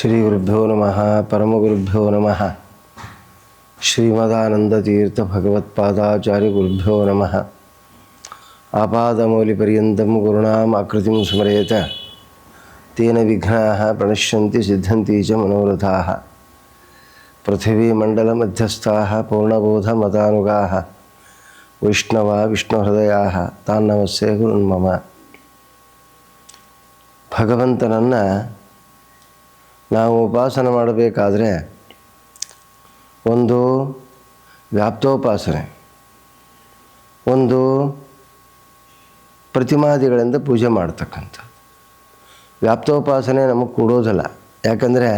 श्री गुरुभ्यो नम परम गुरुभ्यो नम। श्रीमदानंदतीर्थ भगवत्चार्य गुरुभ्यो नम। आपादमौलिपर्यन्तं गुरुणाम् आकृति स्मरेत तेन विघ्ना प्रणश्य सिद्धन्ति च मनोरथाः। पृथिवीमण्डलमध्यस्थाः, पूर्णबोधमतानुगाः। वैष्णवा विष्णुहृदया, तान् गुरुन्म भगवंत ನಾವು ಉಪಾಸನೆ ಮಾಡಬೇಕಾದ್ರೆ ಒಂದು ವ್ಯಾಪ್ತೋಪಾಸನೆ, ಒಂದು ಪ್ರತಿಮಾದಿಗಳಿಂದ ಪೂಜೆ ಮಾಡ್ತಕ್ಕಂಥದ್ದು. ವ್ಯಾಪ್ತೋಪಾಸನೆ ನಮಗೆ ಕೊಡೋದಲ್ಲ. ಯಾಕಂದರೆ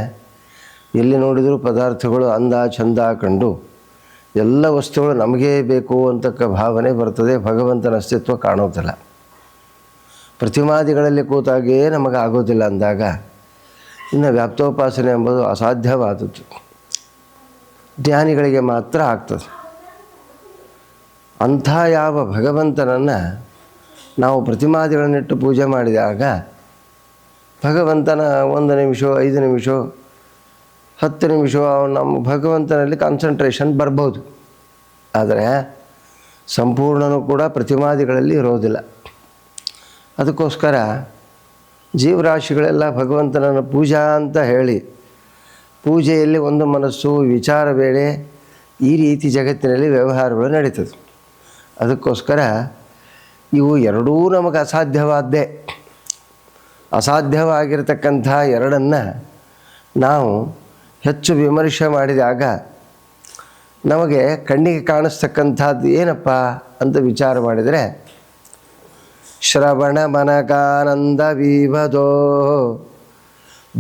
ಎಲ್ಲಿ ನೋಡಿದರೂ ಪದಾರ್ಥಗಳು ಅಂದ ಚಂದ ಕಂಡು ಎಲ್ಲ ವಸ್ತುಗಳು ನಮಗೇ ಬೇಕು ಅಂತಕ್ಕ ಭಾವನೆ ಬರ್ತದೆ, ಭಗವಂತನ ಅಸ್ತಿತ್ವ ಕಾಣೋದಿಲ್ಲ. ಪ್ರತಿಮಾದಿಗಳಲ್ಲಿ ಕೂತಾಗೇ ನಮಗೆ ಆಗೋದಿಲ್ಲ ಅಂದಾಗ ಇನ್ನು ವ್ಯಾಪ್ತೋಪಾಸನೆ ಎಂಬುದು ಅಸಾಧ್ಯವಾದದ್ದು. ಜ್ಞಾನಿಗಳಿಗೆ ಮಾತ್ರ ಆಗ್ತದೆ. ಅಂಥ ಯಾವ ಭಗವಂತನನ್ನು ನಾವು ಪ್ರತಿಮಾದಿಗಳನ್ನಿಟ್ಟು ಪೂಜೆ ಮಾಡಿದಾಗ ಭಗವಂತನ ಒಂದು ನಿಮಿಷ, ಐದು ನಿಮಿಷ, ಹತ್ತು ನಿಮಿಷ ನಮ್ಮ ಭಗವಂತನಲ್ಲಿ ಕಾನ್ಸಂಟ್ರೇಷನ್ ಬರ್ಬೋದು. ಆದರೆ ಸಂಪೂರ್ಣನೂ ಕೂಡ ಪ್ರತಿಮಾದಿಗಳಲ್ಲಿ ಇರೋದಿಲ್ಲ. ಅದಕ್ಕೋಸ್ಕರ ಜೀವರಾಶಿಗಳೆಲ್ಲ ಭಗವಂತನನ್ನು ಪೂಜಾ ಅಂತ ಹೇಳಿ, ಪೂಜೆಯಲ್ಲಿ ಒಂದು ಮನಸ್ಸು, ವಿಚಾರ ವೇಳೆ ಈ ರೀತಿ ಜಗತ್ತಿನಲ್ಲಿ ವ್ಯವಹಾರಗಳು ನಡೀತದೆ. ಅದಕ್ಕೋಸ್ಕರ ಇವು ಎರಡೂ ನಮಗೆ ಅಸಾಧ್ಯವಾದ್ದೇ. ಅಸಾಧ್ಯವಾಗಿರತಕ್ಕಂಥ ಎರಡನ್ನು ನಾವು ಹೆಚ್ಚು ವಿಮರ್ಶೆ ಮಾಡಿದಾಗ ನಮಗೆ ಕಣ್ಣಿಗೆ ಕಾಣಿಸ್ತಕ್ಕಂಥದ್ದು ಏನಪ್ಪ ಅಂತ ವಿಚಾರ ಮಾಡಿದರೆ ಶ್ರವಣ ಮನಕಾನಂದ ವಿಭದೋ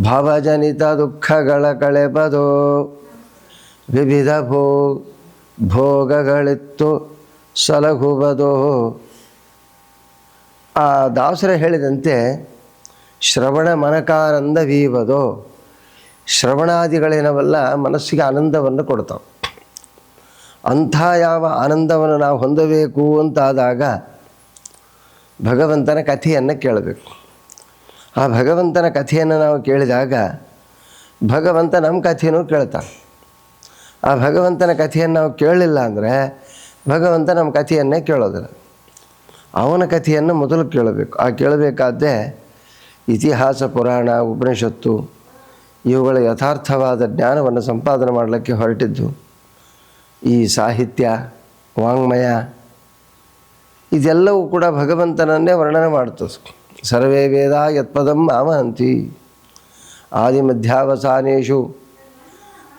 ಭವಜನಿತ ದುಃಖಗಳ ಕಳೆಬದೋ ವಿವಿಧ ಭೋ, ಭೋಗಗಳಿತ್ತು ಸಲಹುವುದೋ ಆ ದಾಸರ ಹೇಳಿದಂತೆ ಶ್ರವಣ ಮನಕಾನಂದ ವೀವದೋ ಶ್ರವಣಾದಿಗಳೇನವಲ್ಲ, ಮನಸ್ಸಿಗೆ ಆನಂದವನ್ನು ಕೊಡ್ತಾವೆ. ಅಂಥ ಯಾವ ಆನಂದವನ್ನು ನಾವು ಹೊಂದಬೇಕು ಅಂತಾದಾಗ ಭಗವಂತನ ಕಥೆಯನ್ನು ಕೇಳಬೇಕು. ಆ ಭಗವಂತನ ಕಥೆಯನ್ನು ನಾವು ಕೇಳಿದಾಗ ಭಗವಂತ ನಮ್ಮ ಕಥೆಯೂ ಕೇಳ್ತಾನೆ. ಆ ಭಗವಂತನ ಕಥೆಯನ್ನು ನಾವು ಕೇಳಲಿಲ್ಲ ಅಂದರೆ ಭಗವಂತ ನಮ್ಮ ಕಥೆಯನ್ನೇ ಕೇಳೋದಿಲ್ಲ. ಅವನ ಕಥೆಯನ್ನು ಮೊದಲು ಕೇಳಬೇಕು. ಆ ಕೇಳಬೇಕಾದ್ದೇ ಇತಿಹಾಸ, ಪುರಾಣ, ಉಪನಿಷತ್ತು ಇವುಗಳ ಯಥಾರ್ಥವಾದ ಜ್ಞಾನವನ್ನು ಸಂಪಾದನೆ ಮಾಡಲಿಕ್ಕೆ ಹೊರಟಿದ್ದು ಈ ಸಾಹಿತ್ಯ, ವಾಂಗ್ಮಯ ಇದೆಲ್ಲವೂ ಕೂಡ ಭಗವಂತನನ್ನೇ ವರ್ಣನೆ ಮಾಡ್ತದೆ ಸರ್ವೇ ವೇದ ಯತ್ಪದಂ ಮಾಮಹಂತಿ ಆದಿ ಮಧ್ಯಾವಸಾನೇಶು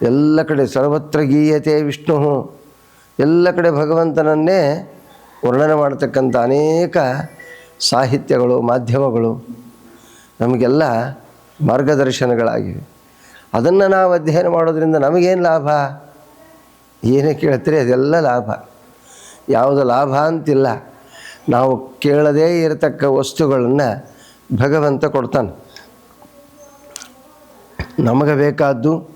ಎಲ್ಲ ಕಡೆ ಸರ್ವತ್ರ ಗೀಯತೆ ವಿಷ್ಣು. ಎಲ್ಲ ಕಡೆ ಭಗವಂತನನ್ನೇ ವರ್ಣನೆ ಮಾಡ್ತಕ್ಕಂಥ ಅನೇಕ ಸಾಹಿತ್ಯಗಳು, ಮಾಧ್ಯಮಗಳು ನಮಗೆಲ್ಲ ಮಾರ್ಗದರ್ಶನಗಳಾಗಿವೆ. ಅದನ್ನು ನಾವು ಅಧ್ಯಯನ ಮಾಡೋದರಿಂದ ನಮಗೇನು ಲಾಭ? ಏನೇ ಕೇಳ್ತೀರಿ ಅದೆಲ್ಲ ಲಾಭ. ಯಾವುದು ಲಾಭ ಅಂತಿಲ್ಲ. ನಾವು ಕೇಳದೇ ಇರತಕ್ಕ ವಸ್ತುಗಳನ್ನು ಭಗವಂತ ಕೊಡ್ತಾನೆ. ನಮಗೆ ಬೇಕಾದ್ದು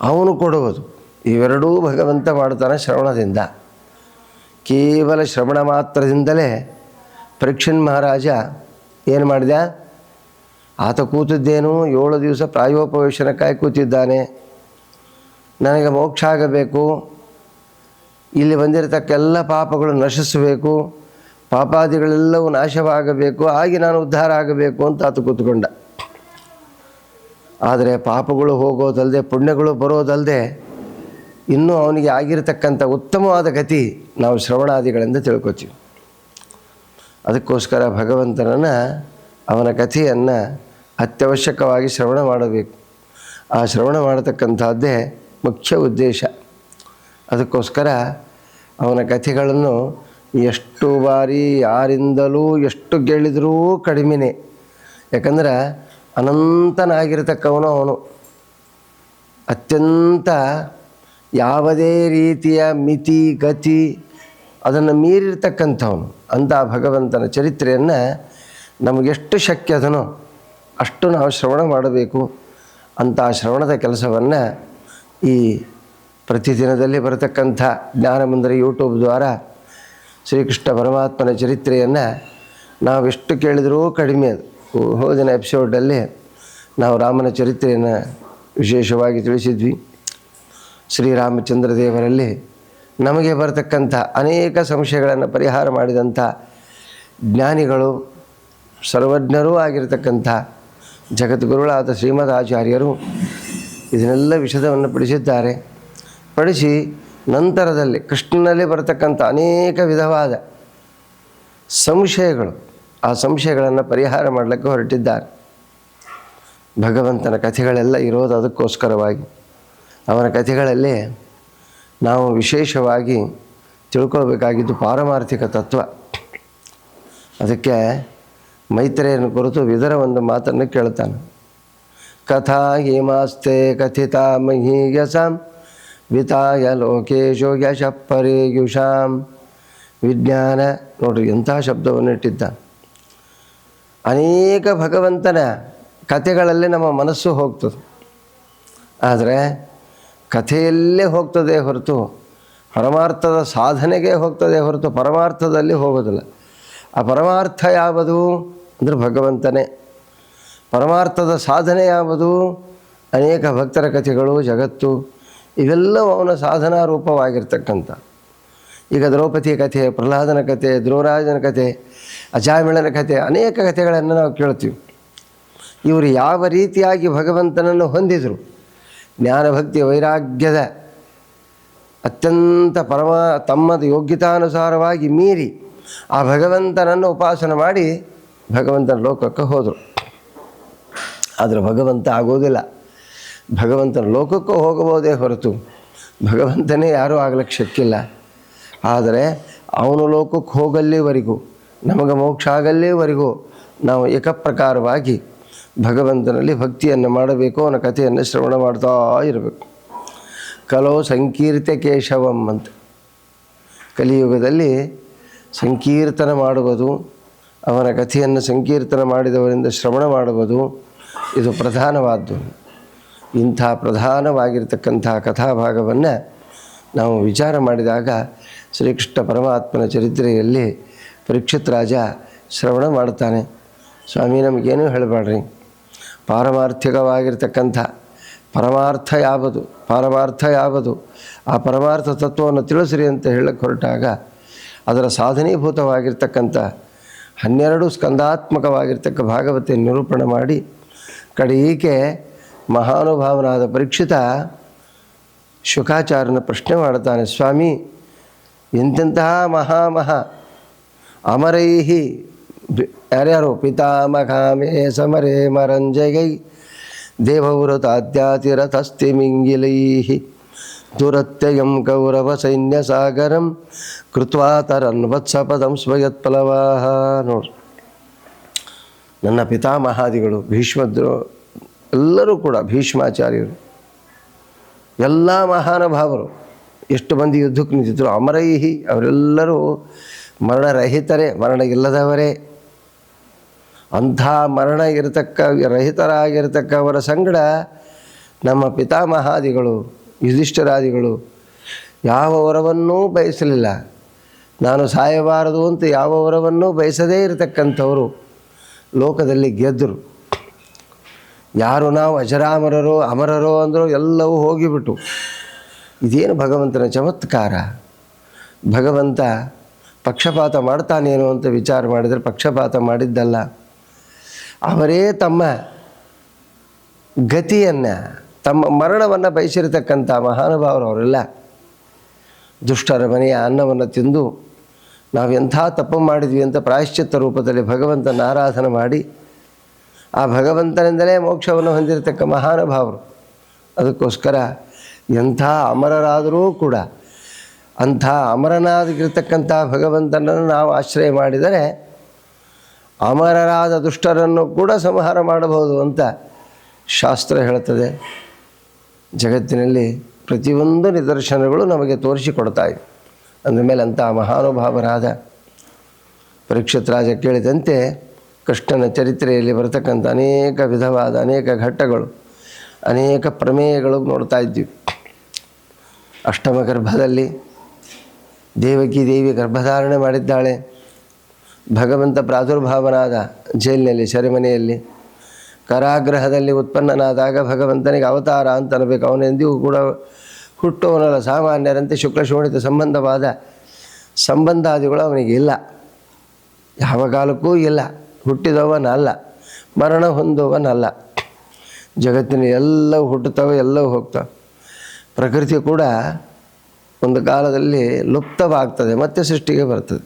ಅವನು ಕೊಡುವುದು. ಇವೆರಡೂ ಭಗವಂತ ಮಾಡ್ತಾನೆ ಶ್ರವಣದಿಂದ. ಕೇವಲ ಶ್ರವಣ ಮಾತ್ರದಿಂದಲೇ ಪರೀಕ್ಷನ್ ಮಹಾರಾಜ ಏನು ಮಾಡಿದ? ಆತ ಕೂತಿದ್ದೇನು, ಏಳು ದಿವಸ ಪ್ರಾಯೋಪವೇಶನಕ್ಕಾಗಿ ಕೂತಿದ್ದಾನೆ. ನನಗೆ ಮೋಕ್ಷ ಆಗಬೇಕು. ಇಲ್ಲಿ ಬಂದಿರತಕ್ಕ ಎಲ್ಲ ಪಾಪಗಳು ನಶಿಸಬೇಕು. ಪಾಪಾದಿಗಳೆಲ್ಲವೂ ನಾಶವಾಗಬೇಕು, ಹಾಗೆ ನಾನು ಉದ್ಧಾರ ಆಗಬೇಕು ಅಂತ ಆತ ಕೂತ್ಕೊಂಡ. ಆದರೆ ಪಾಪಗಳು ಹೋಗೋದಲ್ಲದೆ ಪುಣ್ಯಗಳು ಬರೋದಲ್ಲದೆ ಇನ್ನೂ ಅವನಿಗೆ ಆಗಿರತಕ್ಕಂಥ ಉತ್ತಮವಾದ ಗತಿ ನಾವು ಶ್ರವಣಾದಿಗಳಿಂದ ತಿಳ್ಕೊತೀವಿ. ಅದಕ್ಕೋಸ್ಕರ ಭಗವಂತನನ್ನು ಅವನ ಕಥೆಯನ್ನು ಅತ್ಯವಶ್ಯಕವಾಗಿ ಶ್ರವಣ ಮಾಡಬೇಕು. ಆ ಶ್ರವಣ ಮಾಡತಕ್ಕಂಥದ್ದೇ ಮುಖ್ಯ ಉದ್ದೇಶ. ಅದಕ್ಕೋಸ್ಕರ ಅವನ ಕಥೆಗಳನ್ನು ಎಷ್ಟು ಬಾರಿ ಯಾರಿಂದಲೂ ಎಷ್ಟು ಕೇಳಿದರೂ ಕಡಿಮೆನೇ. ಯಾಕಂದ್ರೆ ಅನಂತನಾಗಿರ್ತಕ್ಕವನು ಅವನು. ಅತ್ಯಂತ ಯಾವುದೇ ರೀತಿಯ ಮಿತಿ, ಗತಿ ಅದನ್ನು ಮೀರಿರ್ತಕ್ಕಂಥವನು. ಅಂಥ ಭಗವಂತನ ಚರಿತ್ರೆಯನ್ನು ನಮಗೆಷ್ಟು ಶಕ್ಯ ಅದನೋ ಅಷ್ಟು ನಾವು ಶ್ರವಣ ಮಾಡಬೇಕು. ಅಂತ ಶ್ರವಣದ ಕೆಲಸವನ್ನು ಈ ಪ್ರತಿದಿನದಲ್ಲಿ ಬರತಕ್ಕಂಥ ಜ್ಞಾನಮಂದಿರ ಯೂಟ್ಯೂಬ್ ದ್ವಾರ ಶ್ರೀಕೃಷ್ಣ ಪರಮಾತ್ಮನ ಚರಿತ್ರೆಯನ್ನು ನಾವೆಷ್ಟು ಕೇಳಿದರೂ ಕಡಿಮೆ ಅದು. ಹೋದಿನ ಎಪಿಸೋಡಲ್ಲಿ ನಾವು ರಾಮನ ಚರಿತ್ರೆಯನ್ನು ವಿಶೇಷವಾಗಿ ತಿಳಿಸಿದ್ವಿ. ಶ್ರೀರಾಮಚಂದ್ರ ದೇವರಲ್ಲಿ ನಮಗೆ ಬರತಕ್ಕಂಥ ಅನೇಕ ಸಂಶಯಗಳನ್ನು ಪರಿಹಾರ ಮಾಡಿದಂಥ ಜ್ಞಾನಿಗಳು, ಸರ್ವಜ್ಞರೂ ಆಗಿರತಕ್ಕಂಥ ಜಗದ್ಗುರುಗಳಾದ ಶ್ರೀಮದ್ ಆಚಾರ್ಯರು ಇದನ್ನೆಲ್ಲ ವಿಷದವನ್ನು ಪಡಿಸಿದ್ದಾರೆ. ಪಡಿಸಿ ನಂತರದಲ್ಲಿ ಕೃಷ್ಣನಲ್ಲಿ ಬರತಕ್ಕಂಥ ಅನೇಕ ವಿಧವಾದ ಸಂಶಯಗಳು ಆ ಸಂಶಯಗಳನ್ನು ಪರಿಹಾರ ಮಾಡಲಿಕ್ಕೆ ಹೊರಟಿದ್ದಾರೆ. ಭಗವಂತನ ಕಥೆಗಳೆಲ್ಲ ಇರೋದು ಅದಕ್ಕೋಸ್ಕರವಾಗಿ. ಅವನ ಕಥೆಗಳಲ್ಲಿ ನಾವು ವಿಶೇಷವಾಗಿ ತಿಳ್ಕೊಳ್ಬೇಕಾಗಿದ್ದು ಪಾರಮಾರ್ಥಿಕ ತತ್ವ. ಅದಕ್ಕೆ ಮೈತ್ರಿಯನ್ನು ಕುರಿತು ವಿದರ ಒಂದು ಮಾತನ್ನು ಕೇಳ್ತಾನೆ. ಕಥಾ ಹೇಮಾಸ್ತೆ ಕಥಿತಾ ಮಹೀಯಸಾಂ ವಿತಾಯ ಲೋಕೇಶೋ ಯಶ ಪರೇಯುಷಾಂ ವಿಜ್ಞಾನ, ನೋಡ್ರಿ ಎಂಥ ಶಬ್ದವನ್ನು ಇಟ್ಟಿದ್ದ ಅನೇಕ ಭಗವಂತನ ಕಥೆಗಳಲ್ಲಿ ನಮ್ಮ ಮನಸ್ಸು ಹೋಗ್ತದೆ. ಆದರೆ ಕಥೆಯಲ್ಲೇ ಹೋಗ್ತದೆ ಹೊರತು ಪರಮಾರ್ಥದ ಸಾಧನೆಗೆ ಹೋಗ್ತದೆ ಹೊರತು ಪರಮಾರ್ಥದಲ್ಲಿ ಹೋಗೋದಿಲ್ಲ. ಆ ಪರಮಾರ್ಥ ಯಾವುದು ಅಂದರೆ ಭಗವಂತನೇ. ಪರಮಾರ್ಥದ ಸಾಧನೆ ಯಾವುದು? ಅನೇಕ ಭಕ್ತರ ಕಥೆಗಳು, ಜಗತ್ತು. ಇವೆಲ್ಲವೂ ಅವನ ಸಾಧನಾ ರೂಪವಾಗಿರ್ತಕ್ಕಂಥ ಈಗ ದ್ರೌಪದಿಯ ಕಥೆ, ಪ್ರಹ್ಲಾದನ ಕಥೆ ದ್ರೋರಾಜನ ಕಥೆ, ಅಜಾಮಿಳನ ಕಥೆ, ಅನೇಕ ಕಥೆಗಳನ್ನು ನಾವು ಕೇಳ್ತೀವಿ. ಇವರು ಯಾವ ರೀತಿಯಾಗಿ ಭಗವಂತನನ್ನು ಹೊಂದಿದರು? ಜ್ಞಾನಭಕ್ತಿ ವೈರಾಗ್ಯದ ಅತ್ಯಂತ ಪರಮ ತಮ್ಮದ ಯೋಗ್ಯತಾನುಸಾರವಾಗಿ ಮೀರಿ ಆ ಭಗವಂತನನ್ನು ಉಪಾಸನೆ ಮಾಡಿ ಭಗವಂತನ ಲೋಕಕ್ಕೆ ಹೋದರು. ಆದರೆ ಭಗವಂತ ಆಗೋದಿಲ್ಲ. ಭಗವಂತನ ಲೋಕಕ್ಕೂ ಹೋಗಬಹುದೇ ಹೊರತು ಭಗವಂತನೇ ಯಾರೂ ಆಗ್ಲಿಕ್ಕೆ ಶಕ್ಕಿಲ್ಲ. ಆದರೆ ಅವನು ಲೋಕಕ್ಕೆ ಹೋಗಲ್ಲಿವರೆಗೂ, ನಮಗೆ ಮೋಕ್ಷ ಆಗಲ್ಲಿವರೆಗೂ ನಾವು ಏಕಪ್ರಕಾರವಾಗಿ ಭಗವಂತನಲ್ಲಿ ಭಕ್ತಿಯನ್ನು ಮಾಡಬೇಕು, ಅವನ ಕಥೆಯನ್ನು ಶ್ರವಣ ಮಾಡ್ತಾ ಇರಬೇಕು. ಕಲೋ ಸಂಕೀರ್ತ ಕೇಶವಂ ಅಂತ. ಕಲಿಯುಗದಲ್ಲಿ ಸಂಕೀರ್ತನ ಮಾಡುವುದು, ಅವನ ಕಥೆಯನ್ನು ಸಂಕೀರ್ತನ ಮಾಡಿದವರಿಂದ ಶ್ರವಣ ಮಾಡುವುದು, ಇದು ಪ್ರಧಾನವಾದ್ದು. ಇಂಥ ಪ್ರಧಾನವಾಗಿರ್ತಕ್ಕಂಥ ಕಥಾಭಾಗವನ್ನು ನಾವು ವಿಚಾರ ಮಾಡಿದಾಗ ಶ್ರೀಕೃಷ್ಣ ಪರಮಾತ್ಮನ ಚರಿತ್ರೆಯಲ್ಲಿ ಪರೀಕ್ಷಿತ್ ರಾಜ ಶ್ರವಣ ಮಾಡ್ತಾನೆ ಸ್ವಾಮಿ, ನಮಗೇನೂ ಹೇಳಬೇಡ್ರಿ. ಪಾರಮಾರ್ಥಿಕವಾಗಿರ್ತಕ್ಕಂಥ ಪರಮಾರ್ಥ ಯಾವುದು? ಪಾರಮಾರ್ಥ ಯಾವುದು? ಆ ಪರಮಾರ್ಥ ತತ್ವವನ್ನು ತಿಳಿಸ್ರಿ ಅಂತ ಹೇಳಕ್ಕೆ ಹೊರಟಾಗ ಅದರ ಸಾಧನೀಭೂತವಾಗಿರ್ತಕ್ಕಂಥ ಹನ್ನೆರಡು ಸ್ಕಂದಾತ್ಮಕವಾಗಿರ್ತಕ್ಕ ಭಾಗವತೆ ನಿರೂಪಣೆ ಮಾಡಿ ಕಡೆಯೀಕೆ ಮಹಾನುಭಾವನಾದ ಪರೀಕ್ಷಿತ ಶುಕಾಚಾರ್ಯನ ಪ್ರಶ್ನೆ ಮಾಡುತ್ತಾನೆ, ಸ್ವಾಮಿ, ಎಂತೆಂತಹ ಮಹಾಮಹ ಅಮರೈಹಿ ಯಾರ್ಯಾರು? ಪಿತಾಮಹಾಮೇ ಸಮರೇ ಮರಂಜಗೈ ದೇವವ್ರತಾದ್ಯಾತಿರಥಸ್ತಿ ಮಿಂಗಿಲೈ ದುರತ್ಯಯಂ ಕೌರವ ಸೈನ್ಯ ಸಾಗರಂ ಕೃತ್ವಾ ತರನ್ ವತ್ಸಪದಂ ಸ್ವಯತ್ಪಲವಾಹ. ನೋಡ್ರಿ, ನನ್ನ ಪಿತಾಮಹಾದಿಗಳು ಭೀಷ್ಮದ್ರು ಎಲ್ಲರೂ ಕೂಡ ಭೀಷ್ಮಾಚಾರ್ಯರು, ಎಲ್ಲ ಮಹಾನುಭಾವರು, ಎಷ್ಟು ಮಂದಿ ಯುದ್ಧಕ್ಕೆ ನಿಂತಿದ್ರು, ಅಮರೈಹಿ ಅವರೆಲ್ಲರೂ ಮರಣರಹಿತರೇ ಮರಣ ಇಲ್ಲದವರೇ ಅಂಥ ಮರಣ ಇರತಕ್ಕ, ರಹಿತರಾಗಿರ್ತಕ್ಕವರ ಸಂಗಡ ನಮ್ಮ ಪಿತಾಮಹಾದಿಗಳು, ಯುಧಿಷ್ಠರಾದಿಗಳು ಯಾವ ವರವನ್ನೂ ಬಯಸಲಿಲ್ಲ. ನಾನು ಸಾಯಬಾರದು ಅಂತ ಯಾವ ವರವನ್ನೂ ಬಯಸದೇ ಇರತಕ್ಕಂಥವರು ಲೋಕದಲ್ಲಿ ಗೆದ್ದರು. ಯಾರು ನಾವು ಅಜರಾಮರರು, ಅಮರರು ಅಂದರೂ ಎಲ್ಲವೂ ಹೋಗಿಬಿಟ್ಟು ಇದೇನು ಭಗವಂತನ ಚಮತ್ಕಾರ? ಭಗವಂತ ಪಕ್ಷಪಾತ ಮಾಡ್ತಾನೇನೋ ಅಂತ ವಿಚಾರ ಮಾಡಿದರೆ ಪಕ್ಷಪಾತ ಮಾಡಿದ್ದಲ್ಲ. ಅವರೇ ತಮ್ಮ ಗತಿಯನ್ನು, ತಮ್ಮ ಮರಣವನ್ನು ಬಯಸಿರತಕ್ಕಂಥ ಮಹಾನುಭಾವರು ಅವರೆಲ್ಲ ದುಷ್ಟರ ಮನೆಯ ಅನ್ನವನ್ನು ತಿಂದು ನಾವು ಎಂಥ ತಪ್ಪು ಮಾಡಿದ್ವಿ ಅಂತ ಪ್ರಾಯಶ್ಚಿತ್ತ ರೂಪದಲ್ಲಿ ಭಗವಂತನ ಆರಾಧನೆ ಮಾಡಿ ಆ ಭಗವಂತನಿಂದಲೇ ಮೋಕ್ಷವನ್ನು ಹೊಂದಿರತಕ್ಕ ಮಹಾನುಭಾವರು. ಅದಕ್ಕೋಸ್ಕರ ಎಂಥ ಅಮರರಾದರೂ ಕೂಡ, ಅಂಥ ಅಮರನಾಗಿರ್ತಕ್ಕಂಥ ಭಗವಂತನನ್ನು ನಾವು ಆಶ್ರಯ ಮಾಡಿದರೆ, ಅಮರರಾದ ದುಷ್ಟರನ್ನು ಕೂಡ ಸಂಹಾರ ಮಾಡಬಹುದು ಅಂತ ಶಾಸ್ತ್ರ ಹೇಳುತ್ತದೆ. ಜಗತ್ತಿನಲ್ಲಿ ಪ್ರತಿಯೊಂದು ನಿದರ್ಶನಗಳು ನಮಗೆ ತೋರಿಸಿಕೊಡ್ತಾ ಇವೆ ಅಂದಮೇಲೆ ಅಂಥ ಮಹಾನುಭಾವರಾದ ಪರೀಕ್ಷತ್ ರಾಜ ಕೇಳಿದಂತೆ ಕೃಷ್ಣನ ಚರಿತ್ರೆಯಲ್ಲಿ ಬರತಕ್ಕಂಥ ಅನೇಕ ವಿಧವಾದ, ಅನೇಕ ಘಟ್ಟಗಳು, ಅನೇಕ ಪ್ರಮೇಯಗಳು ನೋಡ್ತಾ ಇದ್ದೀವಿ ಅಷ್ಟಮ ಗರ್ಭದಲ್ಲಿ ದೇವಕಿ ದೇವಿ ಗರ್ಭಧಾರಣೆ ಮಾಡಿದ್ದಾಳೆ. ಭಗವಂತ ಪ್ರಾದುರ್ಭಾವನಾದ ಜೈಲಿನಲ್ಲಿ ಸೆರೆಮನೆಯಲ್ಲಿ ಕರಾಗ್ರಹದಲ್ಲಿ ಉತ್ಪನ್ನನಾದಾಗ ಭಗವಂತನಿಗೆ ಅವತಾರ ಅಂತ ಅವನೆಂದಿಗೂ ಕೂಡ ಹುಟ್ಟುವನಲ್ಲ ಸಾಮಾನ್ಯರಂತೆ ಶುಕ್ಲಶೋಣಿತ ಸಂಬಂಧವಾದ ಸಂಬಂಧಾದಿಗಳು ಅವನಿಗೆ ಇಲ್ಲ. ಯಾವ ಕಾಲಕ್ಕೂ ಇಲ್ಲ. ಹುಟ್ಟಿದವನಲ್ಲ, ಮರಣ ಹೊಂದುವನಲ್ಲ. ಜಗತ್ತಿನ ಎಲ್ಲ ಹುಟ್ಟುತ್ತವೆ ಎಲ್ಲವೂ ಹೋಗ್ತವೆ. ಪ್ರಕೃತಿ ಕೂಡ ಒಂದು ಕಾಲದಲ್ಲಿ ಲುಪ್ತವಾಗ್ತದೆ, ಮತ್ತೆ ಸೃಷ್ಟಿಗೆ ಬರ್ತದೆ.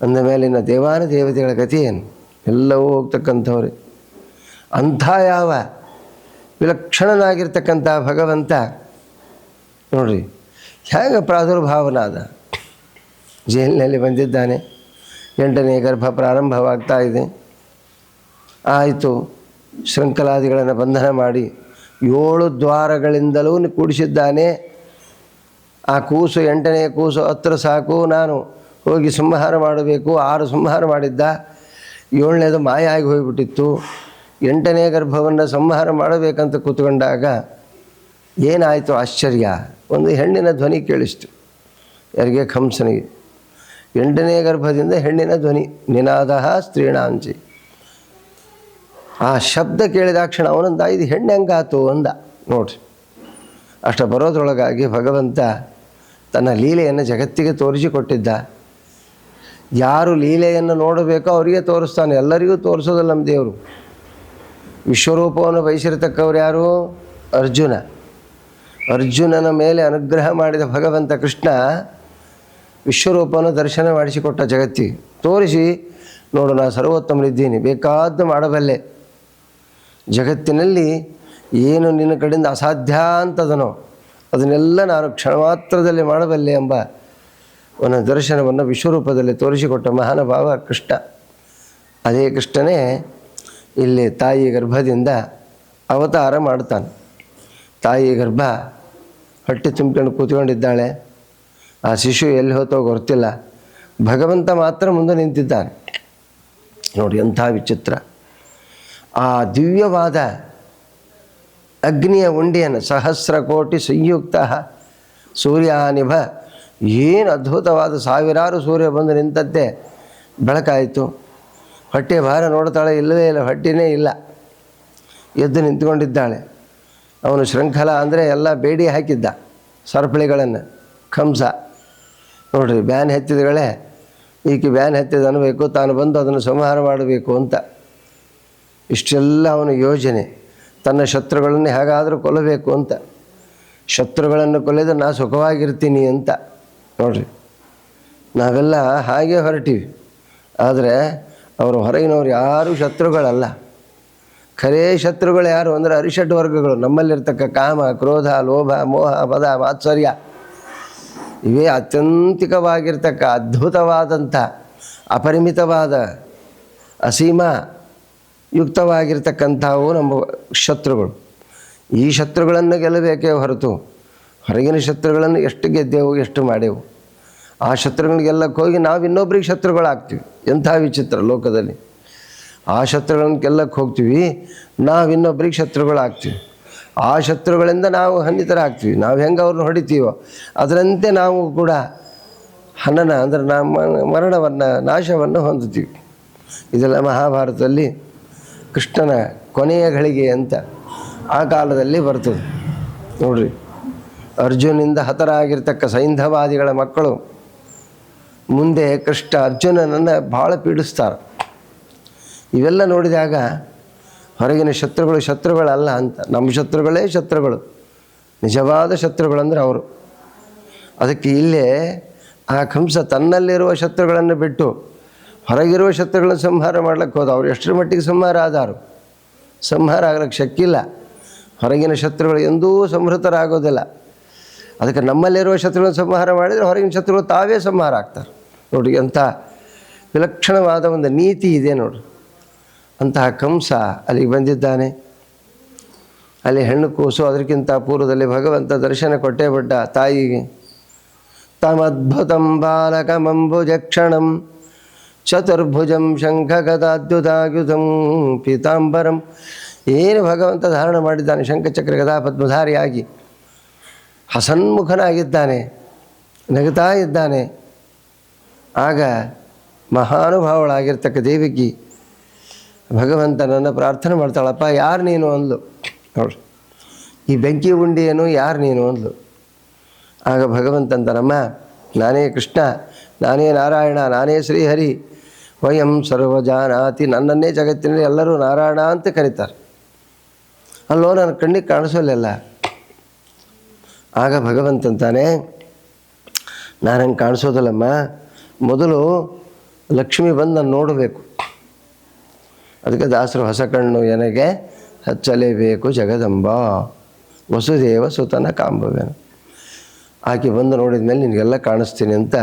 ಅಂದ ಮೇಲಿನ ದೇವಾನ ದೇವತೆಗಳ ಗತಿ ಏನು? ಎಲ್ಲವೂ ಹೋಗ್ತಕ್ಕಂಥವ್ರೆ. ಅಂಥ ಯಾವ ವಿಲಕ್ಷಣನಾಗಿರ್ತಕ್ಕಂಥ ಭಗವಂತ, ನೋಡ್ರಿ, ಹೇಗೆ ಪ್ರಾದುರ್ಭಾವನಾದ? ಜೈಲಿನಲ್ಲಿ ಬಂದಿದ್ದಾನೆ. ಎಂಟನೇ ಗರ್ಭ ಪ್ರಾರಂಭವಾಗ್ತಾ ಇದೆ. ಆಯಿತು. ಶೃಂಖಲಾದಿಗಳನ್ನು ಬಂಧನ ಮಾಡಿ ಏಳು ದ್ವಾರಗಳಿಂದಲೂ ಕೂಡಿಸಿದ್ದಾನೆ. ಆ ಕೂಸು ಎಂಟನೇ ಕೂಸು ಹತ್ರ ಸಾಕು, ನಾನು ಹೋಗಿ ಸಂಹಾರ ಮಾಡಬೇಕು. ಆರು ಸಂಹಾರ ಮಾಡಿದ್ದ. ಏಳನೇದು ಮಾಯ ಆಗಿ ಹೋಗಿಬಿಟ್ಟಿತ್ತು. ಎಂಟನೇ ಗರ್ಭವನ್ನು ಸಂಹಾರ ಮಾಡಬೇಕಂತ ಕೂತ್ಕೊಂಡಾಗ ಏನಾಯಿತು ಆಶ್ಚರ್ಯ. ಒಂದು ಹೆಣ್ಣಿನ ಧ್ವನಿ ಕೇಳಿಸ್ತು. ಯಾರಿಗೆ? ಕಂಸನಿಗೆ ಎಂಟನೇ ಗರ್ಭದಿಂದ ಹೆಣ್ಣಿನ ಧ್ವನಿ, ನಿನಾದ ಸ್ತ್ರೀಣಾಂಚಿ ಆ ಶಬ್ದ ಕೇಳಿದಾಕ್ಷಣ ಅವನಂದ ಇದು ಹೆಣ್ಣು ಹೆಂಗಾತು ಅಂದ. ನೋಡ್ರಿ, ಅಷ್ಟ ಬರೋದ್ರೊಳಗಾಗಿ ಭಗವಂತ ತನ್ನ ಲೀಲೆಯನ್ನು ಜಗತ್ತಿಗೆ ತೋರಿಸಿಕೊಟ್ಟಿದ್ದ. ಯಾರು ಲೀಲೆಯನ್ನು ನೋಡಬೇಕೋ ಅವರಿಗೆ ತೋರಿಸ್ತಾನೆ, ಎಲ್ಲರಿಗೂ ತೋರಿಸೋದಲ್ಲ ನಮ್ಮ ದೇವರು. ವಿಶ್ವರೂಪವನ್ನು ಬಯಸಿರತಕ್ಕವ್ರು ಯಾರು? ಅರ್ಜುನ. ಅರ್ಜುನನ ಮೇಲೆ ಅನುಗ್ರಹ ಮಾಡಿದ ಭಗವಂತ ಕೃಷ್ಣ ವಿಶ್ವರೂಪವನ್ನು ದರ್ಶನ ಮಾಡಿಸಿಕೊಟ್ಟ ಜಗತ್ತಿಗೆ ತೋರಿಸಿ ನೋಡು ನಾನು ಸರ್ವೋತ್ತಮನಿದ್ದೀನಿ ಬೇಕಾದ್ದು ಮಾಡಬಲ್ಲೆ. ಜಗತ್ತಿನಲ್ಲಿ ಏನು ನಿನ್ನ ಕಡೆಯಿಂದ ಅಸಾಧ್ಯ ಅಂತದನೋ, ಅದನ್ನೆಲ್ಲ ನಾನು ಕ್ಷಣ ಮಾತ್ರದಲ್ಲಿ ಮಾಡಬಲ್ಲೆ ಎಂಬ ಒಂದು ದರ್ಶನವನ್ನು ವಿಶ್ವರೂಪದಲ್ಲಿ ತೋರಿಸಿಕೊಟ್ಟ ಮಹಾನುಭಾವ ಕೃಷ್ಣ. ಅದೇ ಕೃಷ್ಣನೇ ಇಲ್ಲಿ ತಾಯಿ ಗರ್ಭದಿಂದ ಅವತಾರ ಮಾಡ್ತಾನೆ ತಾಯಿ ಗರ್ಭ ಹೊಟ್ಟೆ ತುಂಬಿಕೊಂಡು ಕೂತ್ಕೊಂಡಿದ್ದಾಳೆ. ಆ ಶಿಶು ಎಲ್ಲಿ ಹೋತೋ ಗೊತ್ತಿಲ್ಲ. ಭಗವಂತ ಮಾತ್ರ ಮುಂದೆ ನಿಂತಿದ್ದಾನೆ. ನೋಡಿ ಎಂಥ ವಿಚಿತ್ರ. ಆ ದಿವ್ಯವಾದ ಅಗ್ನಿಯ ಉಂಡೆಯನ್ನು ಸಹಸ್ರ ಕೋಟಿ ಸಂಯುಕ್ತ ಸೂರ್ಯಾನಿಭ ಏನು ಅದ್ಭುತವಾದ ಸಾವಿರಾರು ಸೂರ್ಯ ಬಂದು ನಿಂತದ್ದೇ. ಬೆಳಕಾಯಿತು. ಹೊಟ್ಟೆ ಭಾರ ನೋಡ್ತಾಳೆ, ಇಲ್ಲವೇ ಇಲ್ಲ, ಹೊಟ್ಟೆನೇ ಇಲ್ಲ. ಎದ್ದು ನಿಂತ್ಕೊಂಡಿದ್ದಾಳೆ. ಅವನು ಶೃಂಖಲ ಅಂದರೆ ಎಲ್ಲ ಬೇಡಿ ಹಾಕಿದ್ದ. ಸರಪಳಿಗಳನ್ನು, ಕಂಸ. ನೋಡ್ರಿ, ಬ್ಯಾನ್ ಹೆತ್ತಿದಗಳೇ ಈಕೆ ಬ್ಯಾನ್ ಹೆತ್ತಿದ ಅನ್ನಬೇಕು ತಾನು ಬಂದು ಅದನ್ನು ಸಂಹಾರ ಮಾಡಬೇಕು ಅಂತ. ಇಷ್ಟೆಲ್ಲ ಅವನ ಯೋಜನೆ. ತನ್ನ ಶತ್ರುಗಳನ್ನು ಹೇಗಾದರೂ ಕೊಲ್ಲಬೇಕು ಅಂತ. ಶತ್ರುಗಳನ್ನು ಕೊಲ್ಲಿದ್ರೆ ನಾ ಸುಖವಾಗಿರ್ತೀನಿ ಅಂತ. ನೋಡ್ರಿ, ನಾವೆಲ್ಲ ಹಾಗೆ ಹೊರಟೀವಿ. ಆದರೆ ಅವರು ಹೊರಗಿನವ್ರು ಯಾರೂ ಶತ್ರುಗಳಲ್ಲ. ಖರೇ ಶತ್ರುಗಳು ಯಾರು ಅಂದರೆ ಅರಿಷಡ್ ವರ್ಗಗಳು, ನಮ್ಮಲ್ಲಿರ್ತಕ್ಕ ಕಾಮ, ಕ್ರೋಧ, ಲೋಭ, ಮೋಹ, ಪದ, ಮಾತ್ಸರ್ಯ. ಇವೇ ಅತ್ಯಂತಿಕವಾಗಿರ್ತಕ್ಕ ಅದ್ಭುತವಾದಂಥ, ಅಪರಿಮಿತವಾದ, ಅಸೀಮ ಯುಕ್ತವಾಗಿರ್ತಕ್ಕಂಥವು ನಮ್ಮ ಶತ್ರುಗಳು. ಈ ಶತ್ರುಗಳನ್ನು ಗೆಲ್ಲಬೇಕೇ ಹೊರತು ಹೊರಗಿನ ಶತ್ರುಗಳನ್ನು ಎಷ್ಟು ಗೆದ್ದೆವು, ಎಷ್ಟು ಮಾಡೆವು ಆ ಶತ್ರುಗಳನ್ನ ಗೆಲ್ಲಕ್ಕೆ ಹೋಗಿ ನಾವು ಇನ್ನೊಬ್ರಿಗೆ ಶತ್ರುಗಳಾಗ್ತೀವಿ. ಎಂಥ ವಿಚಿತ್ರ ಲೋಕದಲ್ಲಿ. ಆ ಶತ್ರುಗಳನ್ನ ಗೆಲ್ಲಕ್ಕೆ ಹೋಗ್ತೀವಿ ನಾವು ಇನ್ನೊಬ್ರಿಗೆ ಶತ್ರುಗಳಾಗ್ತೀವಿ. ಆ ಶತ್ರುಗಳಿಂದ ನಾವು ಹನ್ನಿತರಾಗ್ತೀವಿ. ನಾವು ಹೆಂಗೆ ಅವ್ರನ್ನ ಹೊಡಿತೀವೋ, ಅದರಂತೆ ನಾವು ಕೂಡ ಹನನ ಅಂದರೆ ನಮ್ಮ ಮರಣವನ್ನು, ನಾಶವನ್ನು ಹೊಂದುತ್ತೀವಿ. ಇದೆಲ್ಲ ಮಹಾಭಾರತದಲ್ಲಿ ಕೃಷ್ಣನ ಕೊನೆಯ ಗಳಿಗೆ ಅಂತ ಆ ಕಾಲದಲ್ಲಿ ಬರ್ತದೆ. ನೋಡ್ರಿ, ಅರ್ಜುನಿಂದ ಹತರಾಗಿರ್ತಕ್ಕ ಸೈಂಧವಾದಿಗಳ ಮಕ್ಕಳು ಮುಂದೆ ಕೃಷ್ಣ ಅರ್ಜುನನನ್ನು ಭಾಳ ಪೀಡಿಸ್ತಾರೆ. ಇವೆಲ್ಲ ನೋಡಿದಾಗ ಹೊರಗಿನ ಶತ್ರುಗಳು ಶತ್ರುಗಳಲ್ಲ ಅಂತ. ನಮ್ಮ ಶತ್ರುಗಳೇ ಶತ್ರುಗಳು. ನಿಜವಾದ ಶತ್ರುಗಳಂದರೆ ಅವರು. ಅದಕ್ಕೆ ಇಲ್ಲೇ ಆ ಕಂಸ ತನ್ನಲ್ಲಿರುವ ಶತ್ರುಗಳನ್ನು ಬಿಟ್ಟು ಹೊರಗಿರುವ ಶತ್ರುಗಳನ್ನು ಸಂಹಾರ ಮಾಡ್ಲಿಕ್ಕೆ ಹೋದ. ಅವರು ಎಷ್ಟರ ಮಟ್ಟಿಗೆ ಸಂಹಾರ ಆದರು ಸಂಹಾರ ಆಗ್ಲಿಕ್ಕೆ ಶಕ್ಕಿಲ್ಲ ಹೊರಗಿನ ಶತ್ರುಗಳು ಎಂದೂ ಸಂಹೃತರಾಗೋದಿಲ್ಲ ಅದಕ್ಕೆ ನಮ್ಮಲ್ಲಿರುವ ಶತ್ರುಗಳನ್ನು ಸಂಹಾರ ಮಾಡಿದರೆ ಹೊರಗಿನ ಶತ್ರುಗಳು ತಾವೇ ಸಂಹಾರ ಆಗ್ತಾರೆ. ನೋಡಿ ಎಂಥ ವಿಲಕ್ಷಣವಾದ ಒಂದು ನೀತಿ ಇದೆ ನೋಡ್ರಿ. ಅಂತಹ ಕಂಸ ಅಲ್ಲಿಗೆ ಬಂದಿದ್ದಾನೆ. ಅಲ್ಲಿ ಹೆಣ್ಣು ಕೂಸು ಅದಕ್ಕಿಂತ ಪೂರ್ವದಲ್ಲಿ ಭಗವಂತ ದರ್ಶನ ಕೊಟ್ಟೇ ಬಿಟ್ಟ ತಾಯಿಗೆ. ತಮದ್ಭುತಂ ಬಾಲಕಮಂಬುಜಕ್ಷಣಂ ಚತುರ್ಭುಜಂ ಶಂಖಗದಾದ್ಯುತಾಗ್ಯುತಂ ಪೀತಾಂಬರಂ. ಏನು ಭಗವಂತ ಧಾರಣ ಮಾಡಿದ್ದಾನೆ? ಶಂಖಚಕ್ರ ಗದಾ ಪದ್ಮಧಾರಿಯಾಗಿ ಹಸನ್ಮುಖನಾಗಿದ್ದಾನೆ ನಗುತ್ತಾ ಇದ್ದಾನೆ. ಆಗ ಮಹಾನುಭಾವಳಾಗಿರ್ತಕ್ಕ ದೇವಿಗೆ ಭಗವಂತನನ್ನು ಪ್ರಾರ್ಥನೆ ಮಾಡ್ತಾಳಪ್ಪ, ಯಾರು ನೀನು ಅಂದ್ಲು. ನೋಡ್ರಿ ಈ ಬೆಂಕಿ ಏನು ಯಾರು ನೀನು ಅಂದ್ಲು. ಆಗ ಭಗವಂತಂತನಮ್ಮ ನಾನೇ ಕೃಷ್ಣ, ನಾನೇ ನಾರಾಯಣ, ನಾನೇ ಶ್ರೀಹರಿ, ವಯಂ ಸರ್ವಜಾನಾತಿ, ನನ್ನನ್ನೇ ಜಗತ್ತಿನಲ್ಲಿ ಎಲ್ಲರೂ ನಾರಾಯಣ ಅಂತ ಕರೀತಾರೆ. ಅಲ್ಲೋ, ನನ್ನ ಕಣ್ಣಿಗೆ ಕಾಣಿಸೋಲ್ಲ ಆಗ ಭಗವಂತಂತಾನೆ ನಾನು ಹಂಗೆ ಕಾಣಿಸೋದಲ್ಲಮ್ಮ, ಮೊದಲು ಲಕ್ಷ್ಮಿ ಬಂದು ನಾನು ನೋಡಬೇಕು. ಅದಕ್ಕೆ ದಾಸರು ಹೊಸ ಕಣ್ಣು ಎನಗೆ ಹಚ್ಚಲೇಬೇಕು ಜಗದಂಬ. ವಸುದೇವ ಸುತನ ಕಾಂಬವೇನು ಆಕೆ ಬಂದು ನೋಡಿದ ಮೇಲೆ ನಿನಗೆಲ್ಲ ಕಾಣಿಸ್ತೀನಿ ಅಂತ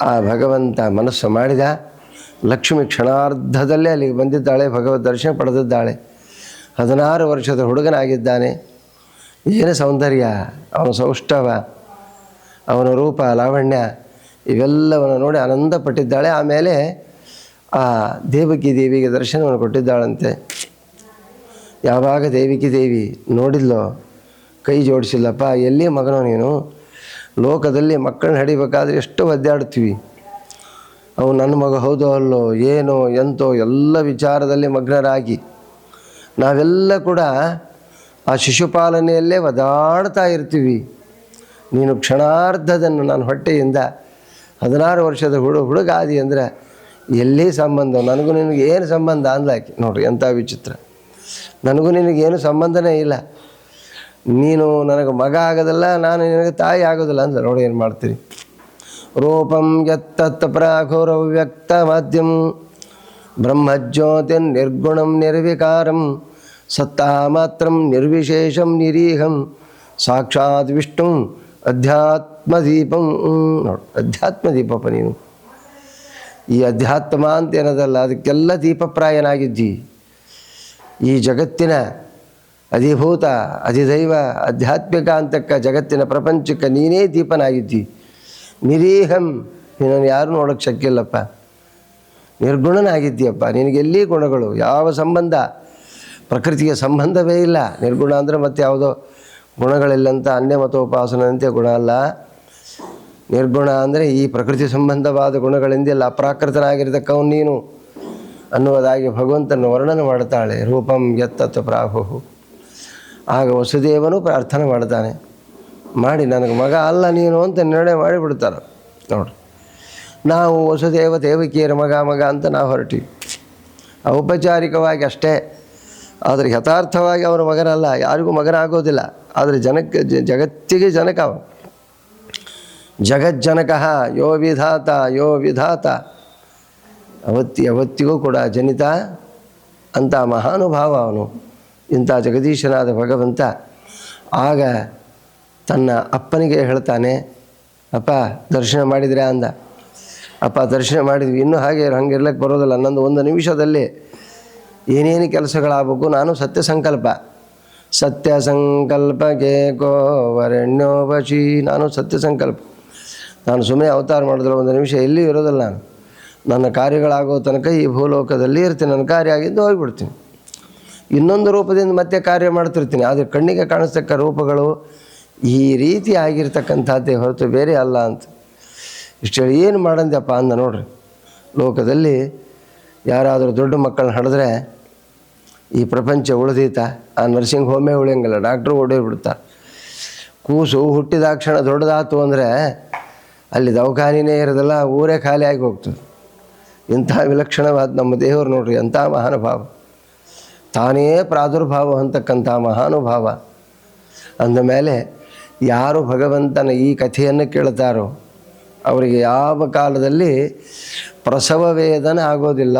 ಆ ಭಗವಂತ ಮನಸ್ಸು ಮಾಡಿದ. ಲಕ್ಷ್ಮಿ ಕ್ಷಣಾರ್ಧದಲ್ಲೇ ಅಲ್ಲಿಗೆ ಬಂದಿದ್ದಾಳೆ, ಭಗವದ್ ದರ್ಶನ ಪಡೆದಿದ್ದಾಳೆ. ಹದಿನಾರು ವರ್ಷದ ಹುಡುಗನಾಗಿದ್ದಾನೆ. ಏನು ಸೌಂದರ್ಯ? ಅವನ ಸೌಷ್ಠವ ಅವನ ರೂಪ ಲಾವಣ್ಯ, ಇವೆಲ್ಲವನ್ನು ನೋಡಿ ಆನಂದ ಪಟ್ಟಿದ್ದಾಳೆ ಆಮೇಲೆ ಆ ದೇವಕಿ ದೇವಿಗೆ ದರ್ಶನವನ್ನು ಕೊಟ್ಟಿದ್ದಾಳಂತೆ. ಯಾವಾಗ ದೇವಿಕಿ ದೇವಿ ನೋಡಿದ್ಲೋ, ಕೈ ಜೋಡಿಸಿಲ್ಲಪ್ಪ ಎಲ್ಲಿ ಮಗನೋ ನೀನು? ಲೋಕದಲ್ಲಿ ಮಕ್ಕಳನ್ನ ಹಡಿಬೇಕಾದ್ರೆ ಎಷ್ಟು ಒದ್ದಾಡ್ತೀವಿ ಅವು ನನ್ನ ಮಗ ಹೌದೋ ಅಲ್ಲೋ, ಏನೋ, ಎಂತೋ, ಎಲ್ಲ ವಿಚಾರದಲ್ಲಿ ಮಗ್ನರಾಗಿ. ನಾವೆಲ್ಲ ಕೂಡ ಆ ಶಿಶುಪಾಲನೆಯಲ್ಲೇ ಒದಾಡ್ತಾ ಇರ್ತೀವಿ. ನೀನು ಕ್ಷಣಾರ್ಧದನ್ನು ನಾನು ಹೊಟ್ಟೆಯಿಂದ ಹದಿನಾರು ವರ್ಷದ ಹುಡು ಹುಡುಗಾದಿ ಅಂದರೆ ಎಲ್ಲಿ ಸಂಬಂಧ? ನನಗೂ ನಿನಗೆ ಏನು ಸಂಬಂಧ ಅಂದ್ಲಾಕಿ? ನೋಡ್ರಿ, ಎಂಥ ವಿಚಿತ್ರ. ನನಗೂ ನಿನಗೆ ಏನು ಸಂಬಂಧನೇ ಇಲ್ಲ. ನೀನು ನನಗೆ ಮಗ ಆಗೋದಿಲ್ಲ, ನಾನು ನಿನಗೆ ತಾಯಿ ಆಗೋದಿಲ್ಲ ಅಂದ್ರೆ ನೋಡಿ ಏನು ಮಾಡ್ತೀರಿ? ರೂಪಂ ಯತ್ತತ್ ಪ್ರಾಘೋರ ವ್ಯಕ್ತ ಮಾಧ್ಯಮ ಬ್ರಹ್ಮಜ್ಯೋತಿ ನಿರ್ಗುಣಂ ನಿರ್ವಿಕಾರಂ. ಸತ್ತಾ ಮಾತ್ರಂ ನಿರ್ವಿಶೇಷಂ ನಿರೀಹಂ. ಸಾಕ್ಷಾತ್ ವಿಷ್ಣು ಅಧ್ಯಾತ್ಮದೀಪಂ. ನೋಡು, ಅಧ್ಯಾತ್ಮದೀಪಪ್ಪ ನೀನು. ಈ ಅಧ್ಯಾತ್ಮ ಅಂತ ಏನದಲ್ಲ, ಅದಕ್ಕೆಲ್ಲ ದೀಪಪ್ರಾಯನಾಗಿದ್ದಿ. ಈ ಜಗತ್ತಿನ ಅಧಿಭೂತ, ಅಧಿದೈವ, ಆಧ್ಯಾತ್ಮಿಕ ಅಂತಕ್ಕ ಜಗತ್ತಿನ ಪ್ರಪಂಚಕ್ಕೆ ನೀನೇ ದೀಪನಾಗಿದ್ದಿ. ನಿರೀಹಂ, ನಿನ್ನನ್ನು ಯಾರು ನೋಡೋಕ್ಕೆ ಶಕ್ಯ ಇಲ್ಲಪ್ಪ. ನಿರ್ಗುಣನಾಗಿದ್ದೀಯಪ್ಪ. ನಿನಗೆಲ್ಲಿ ಗುಣಗಳು? ಯಾವ ಸಂಬಂಧ? ಪ್ರಕೃತಿಗೆ ಸಂಬಂಧವೇ ಇಲ್ಲ. ನಿರ್ಗುಣ ಅಂದರೆ ಮತ್ತೆ ಯಾವುದೋ ಗುಣಗಳಿಲ್ಲಂತ ಅನ್ಯ ಮತೋಪಾಸನಂತೆ ಗುಣ ಅಲ್ಲ. ನಿರ್ಗುಣ ಅಂದರೆ ಈ ಪ್ರಕೃತಿ ಸಂಬಂಧವಾದ ಗುಣಗಳಿಂದೆಲ್ಲ ಅಪ್ರಾಕೃತನಾಗಿರ್ತಕ್ಕವನು ನೀನು ಅನ್ನುವುದಾಗಿ ಭಗವಂತನ ವರ್ಣನೆ ಮಾಡ್ತಾಳೆ ರೂಪಂ ಯತ್ತತ್ ಪ್ರಾಹು ಆಗ ವಸುದೇವನು ಪ್ರಾರ್ಥನೆ ಮಾಡ್ತಾನೆ. ಮಾಡಿ ನನಗೆ ಮಗ ಅಲ್ಲ ನೀನು ಅಂತ ನಿರ್ಣಯ ಮಾಡಿಬಿಡ್ತಾರೆ ನೋಡ್ರಿ ನಾವು ವಸುದೇವ ದೇವಕಿಯರ ಮಗ ಮಗ ಅಂತ ನಾವು ಹೊರಟಿವಿ. ಔಪಚಾರಿಕವಾಗಿ ಅಷ್ಟೇ. ಆದರೆ ಯಥಾರ್ಥವಾಗಿ ಅವರ ಮಗನಲ್ಲ. ಯಾರಿಗೂ ಮಗನಾಗೋದಿಲ್ಲ. ಆದರೆ ಜನಕ್ಕೆ ಜಗತ್ತಿಗೆ ಜನಕ ಅವನು. ಜಗಜ್ಜನಕ, ಯೋ ವಿಧಾತ ಯೋ ವಿಧಾತ. ಅವತ್ತಿ, ಅವತ್ತಿಗೂ ಕೂಡ ಜನಿತ ಅಂತ ಮಹಾನುಭಾವ ಅವನು. ಇಂಥ ಜಗದೀಶನಾದ ಭಗವಂತ. ಆಗ ತನ್ನ ಅಪ್ಪನಿಗೆ ಹೇಳ್ತಾನೆ, ಅಪ್ಪ, ದರ್ಶನ ಮಾಡಿದ್ರೆ ಅಂದ. ಅಪ್ಪ, ದರ್ಶನ ಮಾಡಿದ್ವಿ. ಇನ್ನೂ ಹಾಗೆ ಹಂಗೆ ಇರ್ಲಿಕ್ಕೆ ಬರೋದಿಲ್ಲ. ನಂದು ಒಂದು ನಿಮಿಷದಲ್ಲಿ ಏನೇನು ಕೆಲಸಗಳಾಗಬೇಕು, ನಾನು ಸತ್ಯ ಸಂಕಲ್ಪ. ಸತ್ಯ ಕೋ ವರಣ್ಯೋ ವಶಿ ನಾನು ಸತ್ಯ ಸಂಕಲ್ಪ. ನಾನು ಸುಮ್ಮನೆ ಅವತಾರ ಮಾಡಿದ್ರೆ ಒಂದು ನಿಮಿಷ ಎಲ್ಲಿಯೂ ಇರೋದಿಲ್ಲ ನಾನು. ನನ್ನ ಕಾರ್ಯಗಳಾಗೋ ತನಕ ಈ ಭೂಲೋಕದಲ್ಲಿ ಇರ್ತೀನಿ, ನನ್ನ ಕಾರ್ಯ ಆಗಿದ್ದು ಹೋಗಿಬಿಡ್ತೀನಿ. ಇನ್ನೊಂದು ರೂಪದಿಂದ ಮತ್ತೆ ಕಾರ್ಯ ಮಾಡ್ತಿರ್ತೀನಿ, ಆದರೆ ಕಣ್ಣಿಗೆ ಕಾಣಿಸ್ತಕ್ಕ ರೂಪಗಳು ಈ ರೀತಿ ಆಗಿರ್ತಕ್ಕಂಥದ್ದೇ ಹೊರತು ಬೇರೆ ಅಲ್ಲ ಅಂತ. ಇಷ್ಟು ಏನು ಮಾಡಂದ್ಯಪ್ಪ ಅಂದ ನೋಡ್ರಿ. ಲೋಕದಲ್ಲಿ ಯಾರಾದರೂ ದೊಡ್ಡ ಮಕ್ಕಳನ್ನ ಹಡಿದ್ರೆ ಈ ಪ್ರಪಂಚ ಉಳಿದೀತ. ಆ ನರ್ಸಿಂಗ್ ಹೋಮೇ ಉಳಿಯಂಗಿಲ್ಲ, ಡಾಕ್ಟ್ರು ಬಿಡ್ತಾರೆ ಕೂಸು ಹುಟ್ಟಿದಾಕ್ಷಣ ದೊಡ್ಡದಾತು ಅಂದರೆ ಅಲ್ಲಿ ದವಾಖಾನಿನೇ ಇರೋದಲ್ಲ ಊರೇ ಖಾಲಿ ಆಗಿ ಹೋಗ್ತದೆ. ಇಂಥ ವಿಲಕ್ಷಣವಾದ ನಮ್ಮ ದೇವರು ನೋಡ್ರಿ ಎಂಥ ಮಹಾನುಭಾವ. ತಾನೇ ಪ್ರಾದುರ್ಭಾವ ಅಂತಕ್ಕಂಥ ಮಹಾನುಭಾವ. ಅಂದಮೇಲೆ ಯಾರು ಭಗವಂತನ ಈ ಕಥೆಯನ್ನು ಕೇಳ್ತಾರೋ, ಅವರಿಗೆ ಯಾವ ಕಾಲದಲ್ಲಿ ಪ್ರಸವ ವೇದನೆ ಆಗೋದಿಲ್ಲ.